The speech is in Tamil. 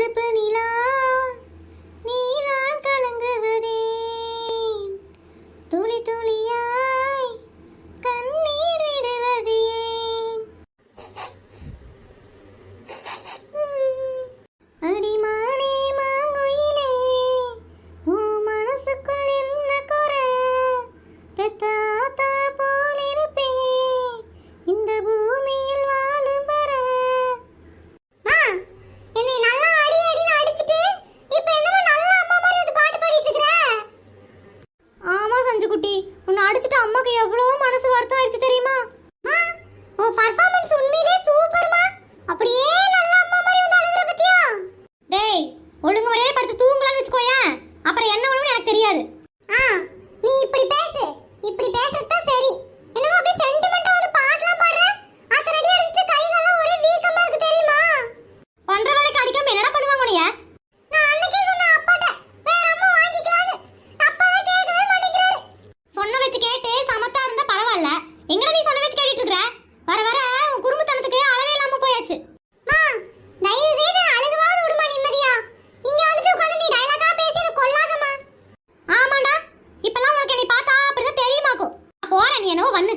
கருப்பு நிலா நீதான் கலங்குவதே துளி துளி அடிச்சிட்டு அம்மாக்கு எவ்வளவு மனசு வருத்தம் ஆயிடுச்சு தெரியுமா உன் பர்ஃபார்மன்ஸ் உண்மையிலே சூப்பர்மா அப்படியே நல்ல அம்மா மாதிரி வந்து அழுகுற பத்தியா? டேய் ஒழுங்கு ஒரே படுத்து தூங்கலாம்னு வச்சுக்கோயேன். அப்புறம் என்ன ஒண்ணுன்னு எனக்கு தெரியாது. ஆ நீ இப்படி பேசு. என்னவோ வண்ணு